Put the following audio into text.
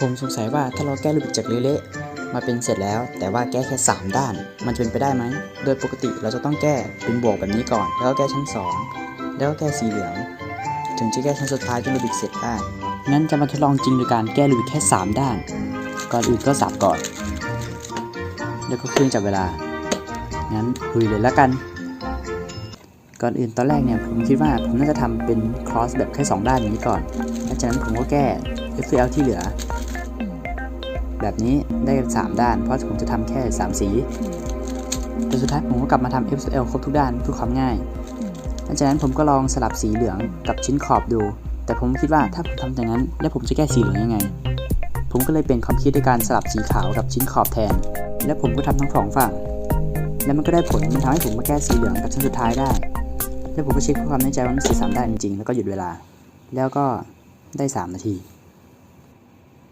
ผมสงสัยว่าถ้าเราแก้รูปจากเละๆมาเป็นเสร็จแล้ว แต่ว่าแก้แค่ 3 ด้าน มันจะเป็นไปได้ไหม โดยปกติเราจะต้องแก้เป็นบวกแบบนี้ก่อน แล้วก็แก้ชั้น 2 แล้วก็แก้สีเหลือง ถึงจะแก้ชั้นสุดท้ายจนรูบิกเสร็จได้ งั้นจะมาทดลองจริงโดยการแก้รูบิกแค่ 3 ด้าน ก่อนอื่นก็สับก่อน แล้วก็เครื่องจับเวลา งั้นลุยเลยแล้วกัน ก่อนอื่นตอนแรกเนี่ยผมคิดว่าผมน่าจะทำเป็น cross แบบแค่ 2 ด้านนี้ก่อนหลังจากนั้นผมก็แก้ f l ที่เหลือ แบบนี้ได้ 3 ด้าน เพราะผมจะทำแค่ 3 สีแต่สุดท้ายผมก็กลับมาทำ FCL ครบทุกด้านเพื่อความง่ายหลังจากนั้นผมก็ลองสลับสีเหลืองกับชิ้นขอบดู แต่ผมคิดว่าถ้าผมทำอย่างนั้น แล้วผมจะแก้สีเหลืองยังไง ผมก็เลยเปลี่ยนความคิดด้วยการสลับสีขาวกับชิ้นขอบแทน และผมก็ทำทั้งสองฝั่ง แล้วมันก็ได้ผล มันทำให้ผมมาแก้สีเหลืองกับชั้นสุดท้ายได้ แล้วผมก็เช็คเพื่อความแน่ใจว่ามันสีสามได้จริงๆ แล้วก็หยุดเวลา แล้วก็ได้ 3 นาที